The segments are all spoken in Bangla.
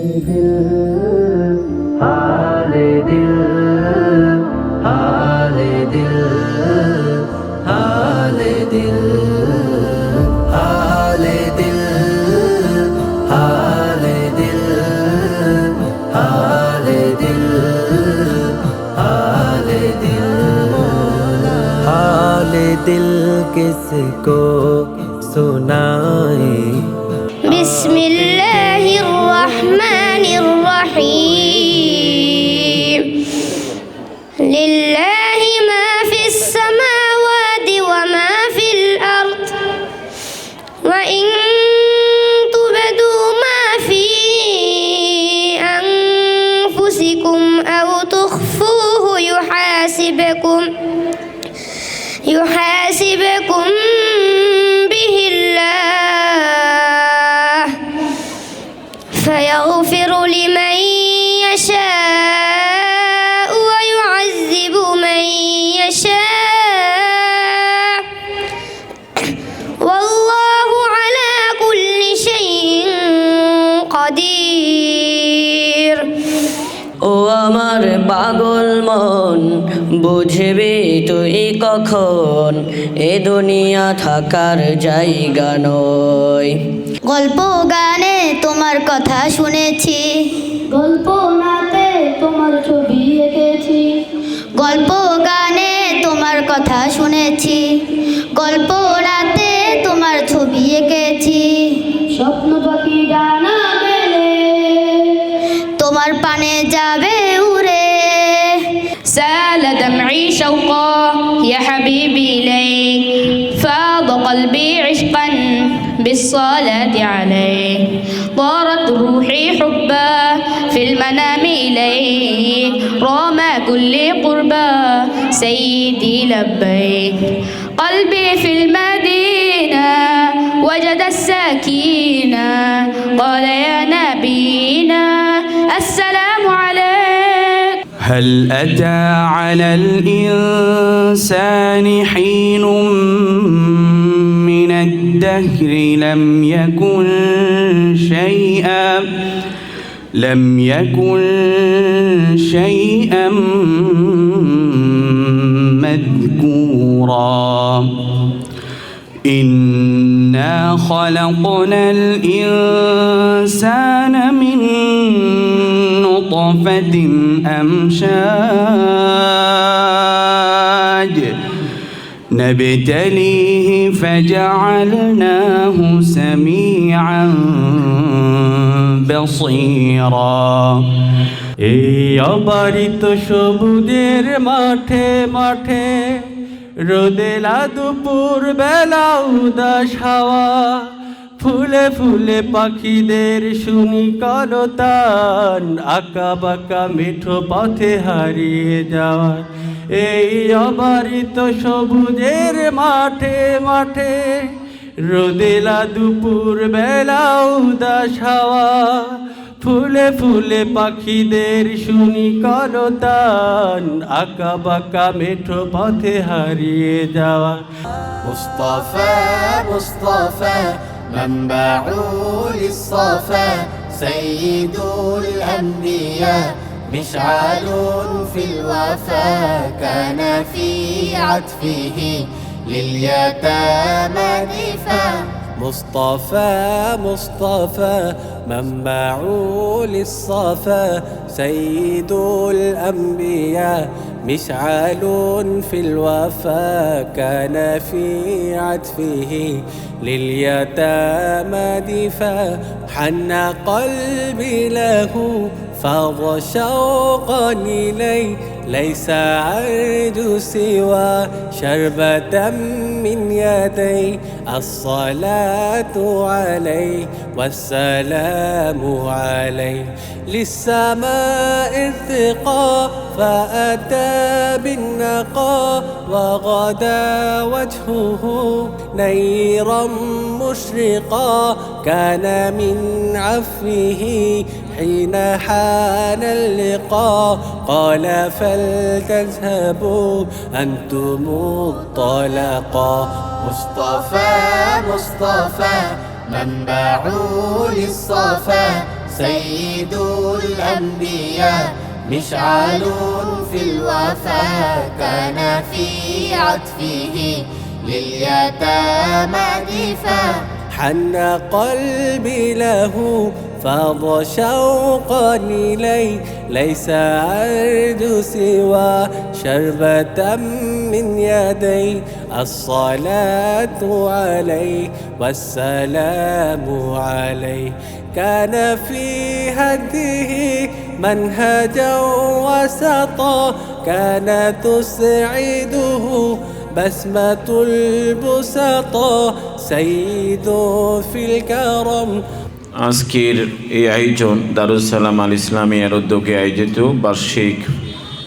دل حال دل حال دل حال دل حال دل حال دل حال دل حال دل حال دل، کس کو سنائے؟ بسم اللہ الرحمن الرحيم. পাগল মন বুঝবি তুই কখন? এ দুনিয়া থাকার জায়গা নয়। গল্প গানে তোমার কথা শুনেছি। গল্প নাতে তোমার ছবি এঁকেছি। গল্প গানে তোমার কথা শুনেছি। গল্প قلبي عشقا بالصلاة عليك طارت روحي حبا في المنام إليك رامى كل قربا سيدي لبيك. قلبي في المدينة وجد السكينة. قال يا نبينا هل أتى على الإنسان حين من الدهر لم يكن شيئا لم يكن شيئا مذكورا. إنا خلقنا الإنسان من نطفة أمشاج نبتليه فجعلناه سميعا بصيرا এই অবারিত সবুজের মাঠে মাঠে রোদেলা দুপুর বেলা উদাস হাওয়া ফুলে ফুলে পাখিদের শুনি কলতান আঁকা বাঁকা মিঠো পথে হারিয়ে যাওয়া এই অবারিত সবুজের মাঠে মাঠে রোদেলা দুপুর বেলা উদাস হাওয়া। ফুলে ফুলে পাখিদের শুনি কলতান আঁকা বাঁকা মেঠো পথে হারিয়ে যাওয়া মুস্তফা মুস্তফা منبع للصفا سيد الأنبياء مشعل في الوفا كان في عطفه لليتامى دفاع. مصطفى مصطفى منبع للصفا سيد الأنبياء مشعل في الوفا كان في عطفه لليتامى دفاع. حن قلبي له فاض شوقا إليه ليس أرجو سوى شربة من يدي الصلاة عليه والسلام عليه للسماء ارتقى فأتى بالنقى وغدا وجهه نيرا مشرقا كان من عفوه حين حان اللقاء قال فلتذهبوا أنتم الطلقا مصطفى مصطفى منبع للصفا سيد الأنبياء مشعل في الوفاء كان في عطفه لليتامى دفاع حن قلبي له فاض شوقا إليه ليس أرجو سوى شربة من يدي الصلاة عليه والسلام عليه كان في هديه منهجا وسطا كان تسعده بسمة البسطاء سيد في الكرم আজকের এই আয়োজন দারুসালাম আল ইসলামিয়ার উদ্যোগে আয়োজিত বার্ষিক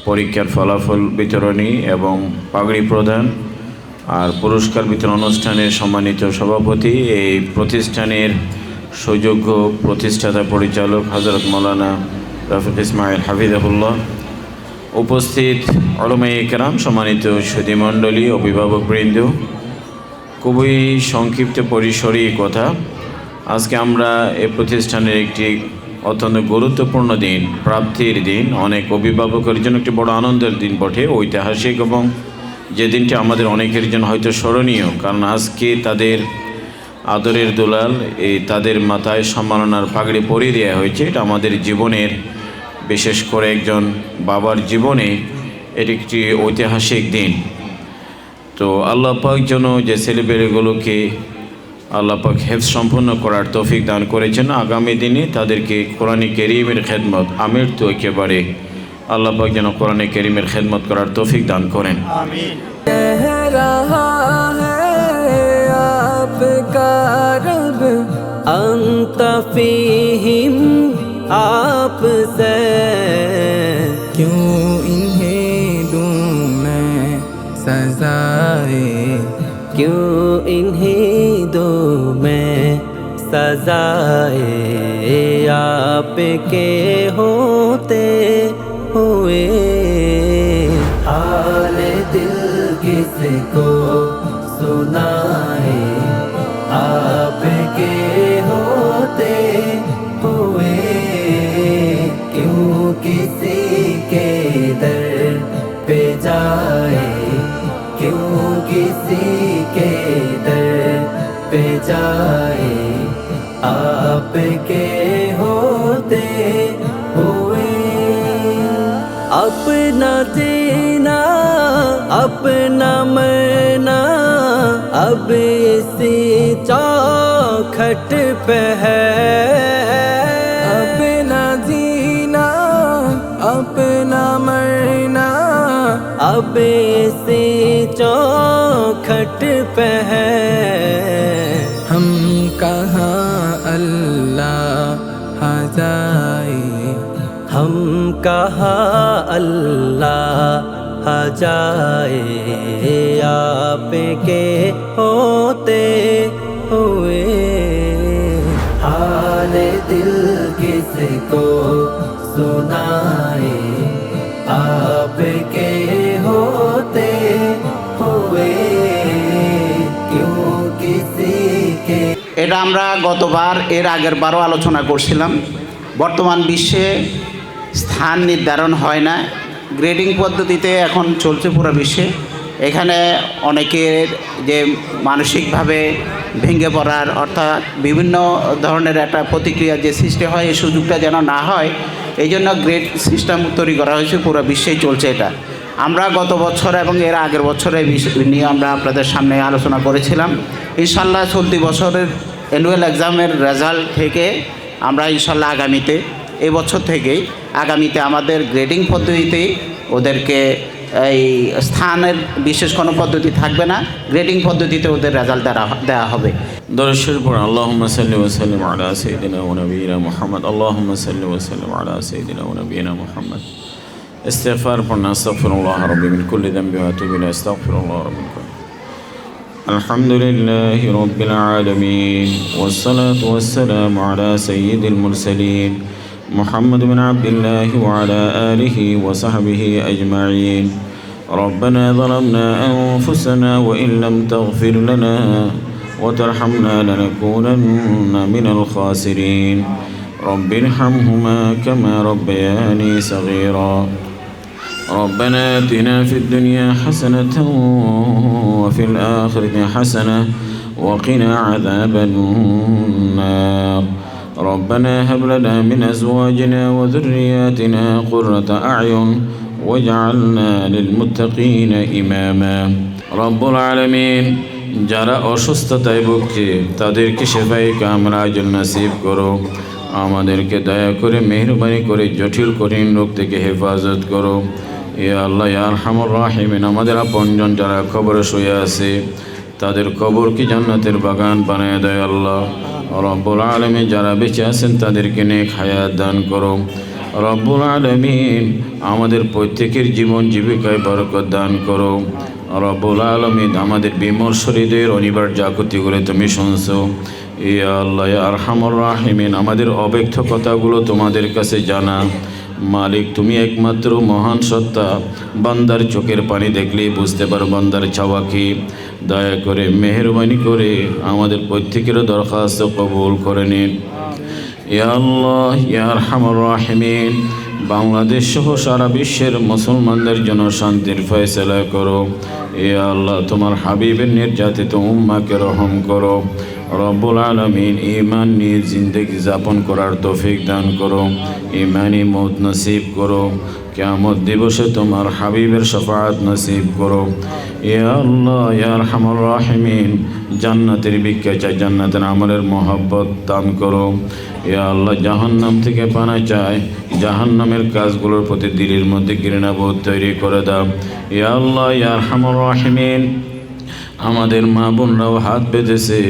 পরীক্ষার ফলাফল বিতরণী এবং পাগড়ি প্রদান আর পুরস্কার বিতরণ অনুষ্ঠানের সম্মানিত সভাপতি, এই প্রতিষ্ঠানের সুযোগ্য প্রতিষ্ঠাতা পরিচালক হজরত মৌলানা রফিক ইসমাইল হাফিজাহুল্লাহ, উপস্থিত অলমে একরাম সম্মানিত সুধীমণ্ডলী, অভিভাবকবৃন্দ। খুবই সংক্ষিপ্ত পরিসরই কথা। আজকে আমরা এই প্রতিষ্ঠানের একটি অত্যন্ত গুরুত্বপূর্ণ দিন, প্রাপ্তির দিন। অনেক অভিভাবকের জন্য একটি বড় আনন্দের দিন বটে, ঐতিহাসিক এবং যে দিনটি আমাদের অনেকের জন্য হয়তো স্মরণীয়, কারণ আজকে তাদের আদরের দোলাল, এই তাদের মাথায় সম্মাননার পাগড়ি পরিয়ে দেওয়া হয়েছে। এটা আমাদের জীবনের বিশেষ করে একজন বাবার জীবনে এটি একটি ঐতিহাসিক দিন। তো আল্লাহ পাক যেন যে ছেলেপেলেগুলোকে আল্লাহ পাক হেফ সম্পন্ন করার তৌফিক দান করেছেন আগামী দিনে তাদেরকে কোরআনে কেরিমের খেদমত আমির তো একেবারে আল্লাহ পাক যেন কোরআনে কেরিমের খেদমত করার তৌফিক দান করেন कह रहा है आपका रब अंत फीहिम आप से क्यों इन्हें दूं मैं सजाए क्यों इन्हें दो मैं सजाए आपके होते हुए। हाल दिल किसको सुनाए, आपके होते हुए। क्यों किसी के दर पे जाए, क्यों किसी के दर पे जाए? आपके होते हुए। अपना जीना, अपना मरना, अब इसी चौखट पे है। अपना जीना, अपना मरना, अब इसी चौखट पे है। कहाँ अल्लाह जाए आपके होते हुए हाल दिल किसको सुनाए आपके होते हुए क्यों किसी के এটা আমরা গতবার এর আগের বারও আলোচনা করছিলাম বর্তমান বিশ্বে স্থান নির্ধারণ হয় না। গ্রেডিং পদ্ধতিতে এখন চলছে পুরো বিশ্বে। এখানে অনেকের যে মানসিকভাবে ভেঙে পড়ার অর্থাৎ বিভিন্ন ধরনের একটা প্রতিক্রিয়া যে সৃষ্টি হয়, এই সুযোগটা যেন না হয়, এই জন্য গ্রেড সিস্টেম তৈরি করা হয়েছে, পুরো বিশ্বেই চলছে এটা। আমরা গত বছর এবং এর আগের বছরে নিয়ে আমরা আপনাদের সামনে আলোচনা করেছিলাম। ইনশাল্লাহ চলতি বছরের অ্যানুয়াল এক্সামের রেজাল্ট থেকে আমরা ইনশাল্লাহ আগামীতে এই বছর থেকেই আগামীতে আমাদের গ্রেডিং পদ্ধতিতেই ওদেরকে এই স্থানের বিশেষ কোনো পদ্ধতি থাকবে না গ্রেডিং পদ্ধতিতে ওদের রেজাল্ট দেওয়া দেওয়া হবে দর্শের পর আল্লাহুম্মা সাল্লি ওয়া সাল্লিম আলা সাইয়্যিদিনা ওয়া নাবিয়িনা মুহাম্মদ আল্লাহুম্মা সাল্লি ওয়া সাল্লিম আলা সাইয়্যিদিনা ওয়া নাবিয়িনা মুহাম্মদ ইস্তিগফার পড়না আস্তাগফিরুল্লাহ রাব্বি মিন কুল্লি যামবি ওয়া আতুবু ইলাইহি আস্তাগফিরুল্লাহ রাব্বি মিন কুল্লি الحمد لله رب العالمين والصلاة والسلام على سيد المرسلين محمد بن عبد الله وعلى آله وصحبه أجمعين. ربنا ظلمنا أنفسنا وإن لم تغفر لنا وترحمنا لنكونن من الخاسرين. رب ارحمهما كما ربياني صغيرا. ربنا آتنا في الدنيا حسنة وفي الآخرة حسنة وقنا عذاب النار. ربنا هب لنا من أزواجنا وذرياتنا قرة أعين واجعلنا للمتقين إماما رب العالمين যারা অসুস্থতায় ভুগছে তাদেরকে সেবাই কামরাজ নসিব করো আমাদেরকে দয়া করে মেহরবানি করে জটিল কঠিন রোগ থেকে হেফাজত করো এ আল্লাহ ইয়ার হামর রাহিমিন আমাদের আপনজন যারা খবরে শুয়ে আছে তাদের কবরকে জান্নাতের বাগান বানায় দেয় আল্লাহ রব্বুল আলমী যারা বেঁচে আছেন তাদেরকে নেক হায়াত দান করো। রব্বুল আলমিন আমাদের প্রত্যেকের জীবন জীবিকায় বরকত দান করো। রব্বুল আলমিন আমাদের বিমর্শরীদের অনিবার্য করে তুমি শুনছো। ইয়া আল্লাহ আর হামর রাহিমিন, আমাদের অব্যক্ত কথাগুলো তোমাদের কাছে জানা। মালিক, তুমি একমাত্র মহান সত্তা। বান্দার চোখের পানি দেখলেই বুঝতে পারো বান্দার চাওয়া কি। দয়া করে মেহরবানি করে আমাদের প্রত্যেকেরও দরখাস্ত কবুল করে নিন। ইয়া আল্লাহ ইয়ার বাংলাদেশ সহ সারা বিশ্বের মুসলমানদের জন্য শান্তির ফয়সলা করো। এ আল্লাহ, তোমার হাবিবের নির্যাতিত উম্মাকে রহম করো। রব্বুল আলমিন ইমান নিয়ে জিন্দগি যাপন করার তৌফিক দান করো ইমানি মৌত নসিব করো কেমত দিবসে তোমার হাবিবের শফাত নসিব করো। আল্লাহ ইয়ার হামর রাহিমিন, জান্নাতের ভিক্ষা চাই, জান্নাতের আমলের মহব্বত দান করো। এ আল্লাহ, জাহান্নাম থেকে পানা চায় জাহান্নামের কাজগুলোর প্রতি দিলের মধ্যে ঘৃণাবোধ তৈরি করে দাও। এ আল্লাহ ইয়ার হামর রাহিমিন, আমাদের মা বোনরাও হাত বেঁধেছে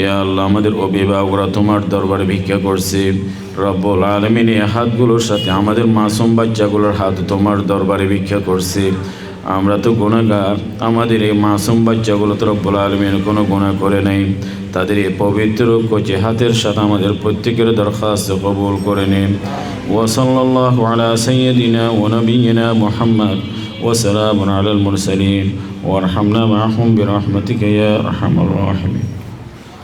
এ আল্লাহ, আমাদের অভিভাবকরা তোমার দরবারে ভিক্ষা করছে। রব্বুল আলমিন এ হাতগুলোর সাথে আমাদের মাসুম বাচ্চাগুলোর হাত তোমার দরবারে ভিক্ষা করছে। আমরা তো গুণাগার আমাদের এই মাসুম বাচ্চাগুলো তো রব্বুল আলমিন কোনো গুণা করে নেই। তাদের এই পবিত্র কচে হাতের সাথে আমাদের প্রত্যেকের দরখাস্ত কবুল করে নিন। ওসল্লাহ আলা সৈয়দিনা মোহাম্মদ। ওসালাম আলাল মুরসালিন। ওরহামনা মাহমুম বিরহমতিকে রহমান রহমিন।